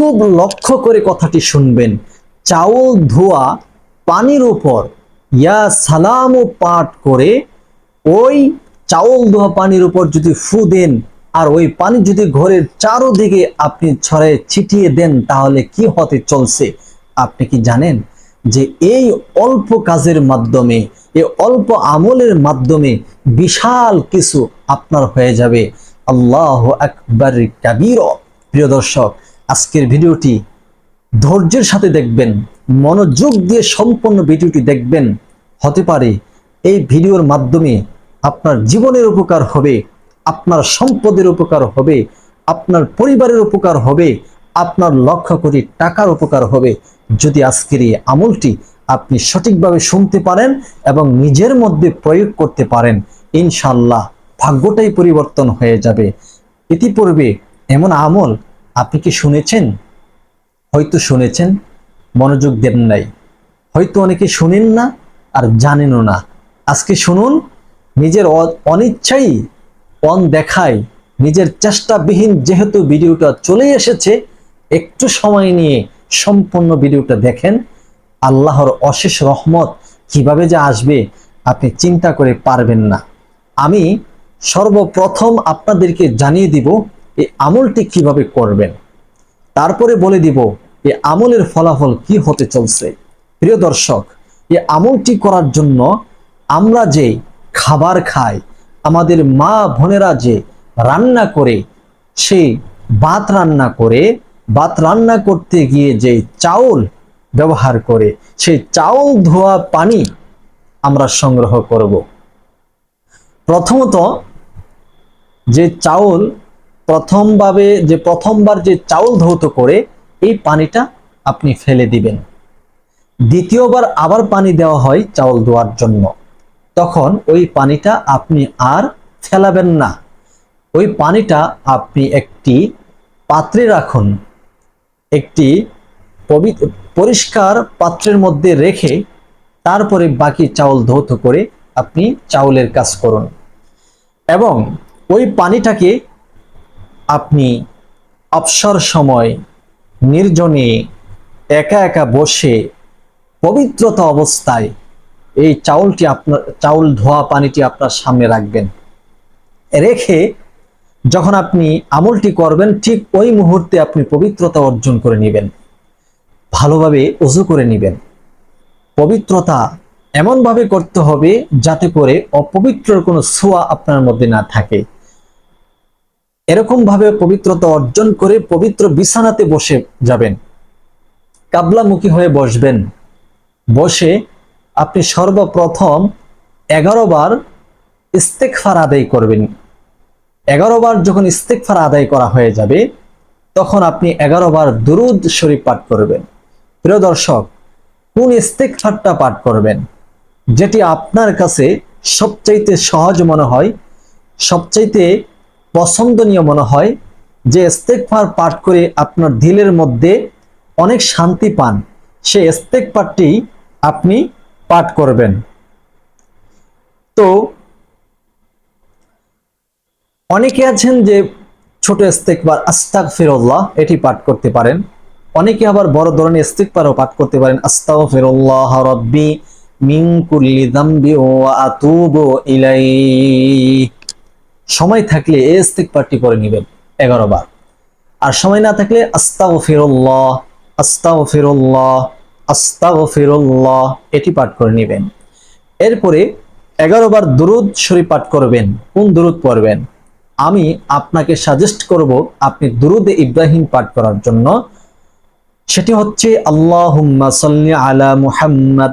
খুব লক্ষ্য করে কথাটি শুনবেন। চাউল, ধোয়া, পানির উপর ইয়া সালাম পাঠ করে ওই চাউল, ধোয়া, পানির উপর যদি ফু দেন আর ওই পানি যদি ঘরের চারোদিকে আপনি ছড়ে ছিটিয়ে দেন, তাহলে কি হতে চলছে? আপনি কি জানেন যে এই অল্প কাজের মাধ্যমে, এই অল্প আমলের মাধ্যমে বিশাল কিছু আপনার হয়ে যাবে? আল্লাহ আকবর, কাবির। প্রিয় দর্শক আজকের ভিডিওটি ধৈর্যের সাথে দেখবেন, মনোযোগ দিয়ে সম্পূর্ণ ভিডিওটি দেখবেন। হতে পারে এই ভিডিওর মাধ্যমে আপনার জীবনের উপকার হবে, আপনার সম্পদের উপকার হবে, আপনার পরিবারের উপকার হবে, আপনার লক্ষ কোটি টাকার উপকার হবে। যদি আজকের এই আমলটি আপনি সঠিকভাবে শুনতে পারেন এবং নিজের মধ্যে প্রয়োগ করতে পারেন ইনশাল্লাহ ভাগ্যটাই পরিবর্তন হয়ে যাবে। ইতিপূর্বে এমন আমল আপনি কি শুনেছেন? হয়তো শুনেছেন, মনোযোগ দেন নাই। হয়তো অনেকে শুনেন না আর জানেনও না। আজকে শুনুন, নিজের অনিচ্ছাই অন দেখায়, নিজের চেষ্টাবিহীন যেহেতু ভিডিওটা চলে এসেছে, একটু সময় নিয়ে সম্পূর্ণ ভিডিওটা দেখেন। আল্লাহর অশেষ রহমত কীভাবে যে আসবে, আপনি চিন্তা করে পারবেন না। আমি সর্বপ্রথম আপনাদেরকে জানিয়ে দিব এই আমলটি কীভাবে করবেন? তারপরে বলে দিব, এই আমলের ফলাফল কি হতে চলছে? প্রিয় দর্শক, এই আমলটি করার জন্য আমরা যে খাবার খাই, আমাদের মা বোনেরা যে রান্না করে সেই ভাত রান্না করে, ভাত রান্না করতে গিয়ে যে চাউল ব্যবহার করে, সেই চাউল ধোয়া পানি আমরা সংগ্রহ করব। প্রথমত যে চাউল প্রথমভাবে যে প্রথমবার যে চাউল ধৌত করে এই পানিটা আপনি ফেলে দিবেন। দ্বিতীয়বার আবার পানি দেওয়া হয় চাউল ধোয়ার জন্য। তখন ওই পানিটা আপনি আর ফেলাবেন না। ওই পানিটা আপনি একটি পাত্রে রাখুন। একটি পরিষ্কার পাত্রের মধ্যে রেখে তারপরে বাকি চাউল ধৌত করে আপনি চাউলের কাজ করুন। এবং ওই পানিটাকে আপনি অবসর সময় নির্জনে একা একা বসে পবিত্রতা অবস্থায় এই চাউলটি আপনার, চাউল ধোয়া পানিটি আপনার সামনে রাখবেন। রেখে যখন আপনি আমলটি করবেন, ঠিক ওই মুহূর্তে আপনি পবিত্রতা অর্জন করে নেবেন। ভালোভাবে উজু করে নেবেন। পবিত্রতা এমনভাবে করতে হবে যাতে করে অপবিত্রর কোনো ছোঁয়া আপনার মধ্যে না থাকে। এরকম ভাবে পবিত্রতা অর্জন করে পবিত্র বিছানাতে বসে যাবেন। কাবলামুখী হয়ে বসবেন। বসে আপনি সর্বপ্রথম এগারো বার ইস্তেকফার আদায় করবেন। এগারো বার যখন ইস্তেকফার আদায় করা হয়ে যাবে, তখন আপনি এগারো বার দুরুদ শরীফ পাঠ করবেন। প্রিয় দর্শক, কোন ইস্তেকফারটা পাঠ করবেন? যেটি আপনার কাছে সবচাইতে সহজ মনে হয়, সবচাইতে পছন্দনীয় মনে হয় যে ইস্তেকফার পাঠ করে আপনার দিলের মধ্যে অনেক শান্তি পান সেই ইস্তেকফারটি আপনি পাঠ করবেন। তো অনেকে আছেন যে ছোট ইস্তেকবার আস্তাক ফিরল্লাহ এটি পাঠ করতে পারেন। অনেকে আবার বড় ধরনের ইস্তেকবারও পাঠ করতে পারেন আস্তাও ফিরল্লাহ রব্বি মিন কুল্লি দাম্বি ও আতুবু ইলাই সময় থাকলে এই ইস্তেকবারটি করে নেবেন, এগারো বার। আর সময় না থাকলে আস্তাও ফিরল্লাহ আস্তাও ফিরল্লাহ আস্তাও ফিরল্লাহ এটি পাঠ করে নেবেন। এরপরে এগারো বার দুরুদ শরীফ পাঠ করবেন, কোন দুরুদ পড়বেন? আমি আপনাকে সাজেস্ট করব আপনি দুরুদে ইব্রাহিম পাঠ করার জন্য। সেটি হচ্ছে, আল্লাহুম্মা সাল্লি আলা মুহাম্মদ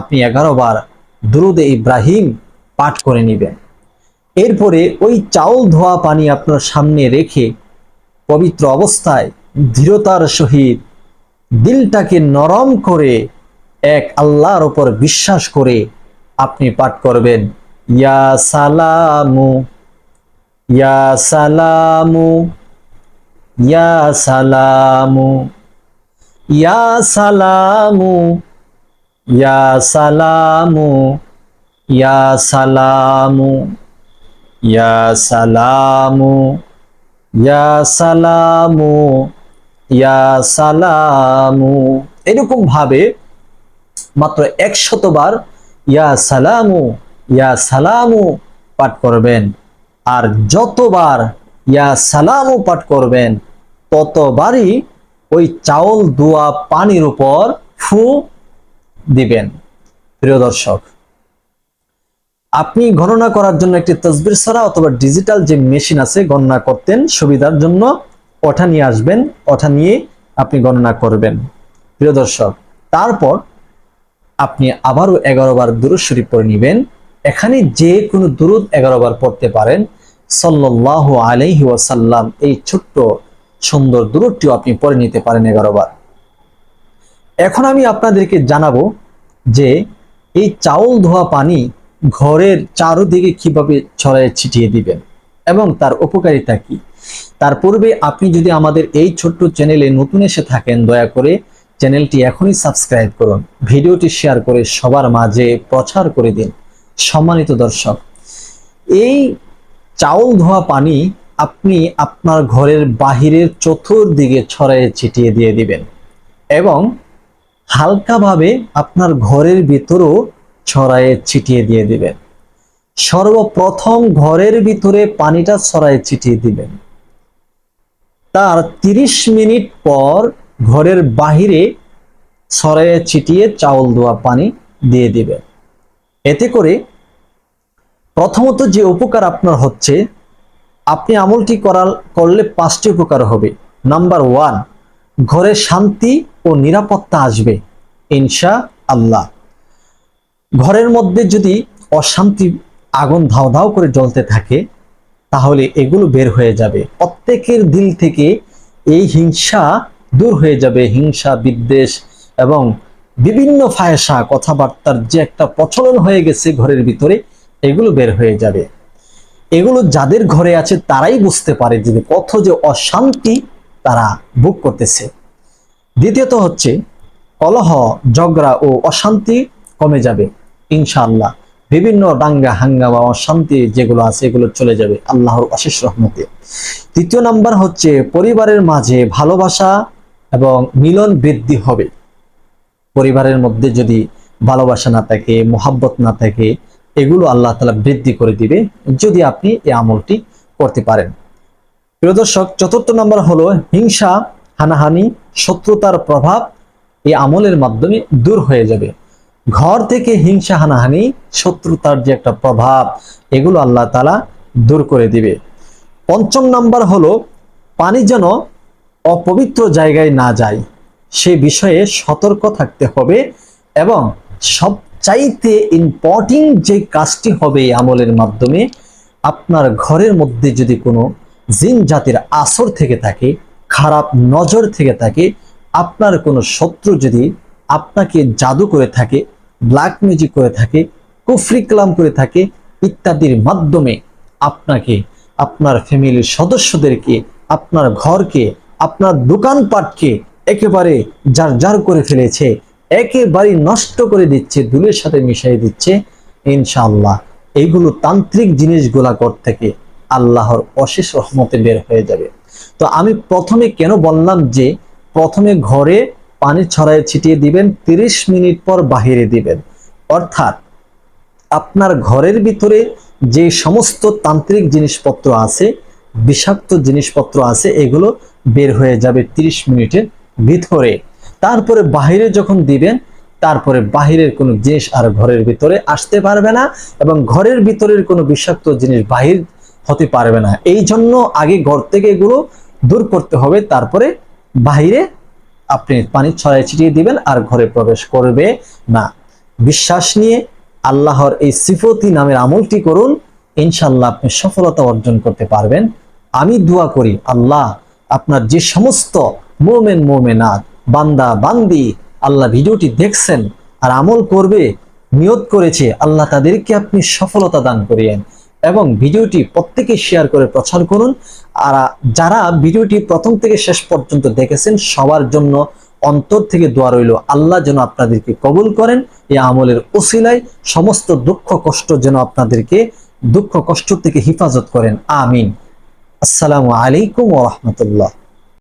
আপনি এগারো বার দুরুদে ইব্রাহিম পাঠ করে নেবেন। এরপরে ওই চাউল ধোয়া পানি আপনার সামনে রেখে পবিত্র অবস্থায় দৃঢ়তার সহিত দিলটাকে নরম করে এক আল্লাহর উপর বিশ্বাস করে আপনি পাঠ করবেন। ইয়া সালামু ইয়া সালামু ইয়া সালামু ইয়া সালামু। ইয়া সালামু ইয়া সালামু ইয়া সালামু ইয়া সালামু ইয়া সালামু। এরকম ভাবে মাত্র একশতবার ইয়া সালামু ইয়া সালামু পাঠ করবেন। আর যতবার ইয়া সালামু পাঠ করবেন, ততবারই ওই চাউল, দোয়া, পানির উপর ফু দিবেন। প্রিয় দর্শক, আপনি গণনা করার জন্য একটি তসবির ছড়া অথবা ডিজিটাল যে মেশিন আছে গণনা করতেন, সুবিধার জন্য ওঠা নিয়ে আসবেন, ওঠা নিয়ে আপনি গণনা করবেন। প্রিয় দর্শক, তারপর আপনি আবারও এগারো বার দুরুদ শরীফ পড়ে নেবেন। এখানে যে কোনো দুরুদ এগারো বার পড়তে পারেন। সাল্লাহ আলাইহি ওয়াসাল্লাম এই ছোট্ট সুন্দর দূরটিও আপনি পড়ে নিতে পারেন এগারো বার। এখন আমি আপনাদেরকে জানাব যে এই চাউল ধোয়া পানি ঘরের চারোদিকে কীভাবে ছড়ায় ছিটিয়ে দিবেন এবং তার উপকারিতা কি? তার পূর্বে আপনি যদি আমাদের এই ছোট্ট চ্যানেলে নতুন এসে থাকেন, দয়া করে চ্যানেলটি এখনই সাবস্ক্রাইব করুন। ভিডিওটি শেয়ার করে সবার মাঝে প্রচার করে দিন। সম্মানিত দর্শক, এই চাউল ধোয়া পানি আপনি আপনার ঘরের বাহিরের চতুর্দিকে ছড়ায় ছিটিয়ে দিয়ে দিবেন এবং হালকাভাবে আপনার ঘরের ভিতরেও ছড়ায়ে ছিটিয়ে দিয়ে দিবেন। সর্বপ্রথম ঘরের ভিতরে পানিটা ছড়ায় ছিটিয়ে দিবেন। তার 30 মিনিট পর ঘরের বাহিরে ছড়ায়ে ছিটিয়ে চাউল ধোয়া পানি দিয়ে দিবেন। এতে করে প্রথমত যে উপকার আপনার হচ্ছে, আপনি আমলটি করার করলে পাঁচটি উপকার হবে। নাম্বার ওয়ান ঘরে শান্তি ও নিরাপত্তা আসবে ইনশা আল্লাহ ঘরের মধ্যে যদি অশান্তি আগুন ধাও ধাও করে জ্বলতে থাকে, তাহলে এগুলো বের হয়ে যাবে। প্রত্যেকের দিল থেকে এই হিংসা দূর হয়ে যাবে, হিংসা, বিদ্বেষ এবং বিভিন্ন ফায়সা, কথাবার্তার যে একটা প্রচলন হয়ে গেছে ঘরের ভিতরে, এগুলো বের হয়ে যাবে। এগুলো যাদের ঘরে আছে, তারাই বুঝতে পারে যে কত যে অশান্তি তারা ভোগ করতেছে। দ্বিতীয়ত হচ্ছে, কলহ, ঝগড়া ও অশান্তি কমে যাবে, ইনশাআল্লাহ। বিভিন্ন দাঙ্গা, হাঙ্গামা, অশান্তি যেগুলো আছে, এগুলো চলে যাবে আল্লাহর অশেষ রহমতে। তৃতীয় নাম্বার হচ্ছে, পরিবারের মাঝে ভালোবাসা এবং মিলন বৃদ্ধি হবে। পরিবারের মধ্যে যদি ভালোবাসা না থাকে, মোহাব্বত না থাকে, এগুলো আল্লাহ তালা বৃদ্ধি করে দিবে যদি আপনি এই আমলটি করতে পারেন। প্রিয় দর্শক, চতুর্থ নাম্বার হলো হিংসা, হানাহানি, শত্রুতার প্রভাব এই আমলের মাধ্যমে দূর হয়ে যাবে। ঘর থেকে হিংসা, হানাহানি, শত্রুতার যে একটা প্রভাব, এগুলো আল্লাহ তালা দূর করে দিবে। পঞ্চম নাম্বার হলো পানি যেন অপবিত্র জায়গায় না যায়, সে বিষয়ে সতর্ক থাকতে হবে এবং সবচাইতে ইম্পর্টেন্ট যে কাজটি হবে আমলের মাধ্যমে, আপনার ঘরের মধ্যে যদি কোনো জিন জাতির আসর থেকে থাকে, খারাপ নজর থেকে থাকে, আপনার কোনো শত্রু যদি আপনাকে জাদু করে থাকে ব্ল্যাক মিউজিক করে থাকে, কুফরি কালাম করে থাকে, ইত্যাদির মাধ্যমে আপনাকে, আপনার ফ্যামিলির সদস্যদেরকে, আপনার ঘরকে, আপনার দোকানপাটকে একেবারে যার যার করে ফেলেছে, একেবারে নষ্ট করে দিচ্ছে, দুলের সাথে মিশিয়ে দিচ্ছে, ইনশাআল্লাহ। এইগুলো তান্ত্রিক জিনিসগুলা কর থেকে আল্লাহর অশেষ রহমতে বের হয়ে যাবে। তো আমি প্রথমে কেন বললাম যে, প্রথমে ঘরে পানি ছড়ায় ছিটিয়ে দিবেন 30 মিনিট পর বাহিরে দিবেন। অর্থাৎ আপনার ঘরের ভিতরে যে সমস্ত তান্ত্রিক জিনিসপত্র আছে, বিষাক্ত জিনিসপত্র আছে, এগুলো বের হয়ে যাবে 30 মিনিটের ভিতরে। তারপরে বাহিরে যখন দিবেন, তারপরে বাহিরের কোনো জিনিস আর ঘরের ভিতরে আসতে পারবে না এবং ঘরের ভিতরের কোনো বিষাক্ত জিনিস বাহির হতে পারবে না। এই জন্য আগে ঘর থেকে এগুলো দূর করতে হবে, তারপরে বাহিরে আপনি পানি ছড়াই ছিটিয়ে দিবেন আর ঘরে প্রবেশ করবে না। বিশ্বাস নিয়ে আল্লাহর এই সিফতি নামের আমলটি করুন ইনশাল্লাহ আপনি সফলতা অর্জন করতে পারবেন। আমি দোয়া করি, আল্লাহ আপনার যে সমস্ত মোমেন, মোমেনাত, বান্দা, বান্দি আল্লাহ ভিডিওটি দেখছেন আর আমল করবে, নিয়ত করেছে, আল্লাহ তাদেরকে আপনি সফলতা দান করিয়েন। এবং ভিডিওটি প্রত্যেকে শেয়ার করে প্রচার করুন। আর যারা ভিডিওটি প্রথম থেকে শেষ পর্যন্ত দেখেছেন, সবার জন্য অন্তর থেকে দোয়া রইল, আল্লাহ যেন আপনাদেরকে কবুল করেন। এই আমলের ওসিলায় সমস্ত দুঃখ কষ্ট যেন আপনাদেরকে, দুঃখ কষ্ট থেকে হেফাজত করেন। আমিন। আসসালামু আলাইকুম ওয়া রাহমাতুল্লাহ।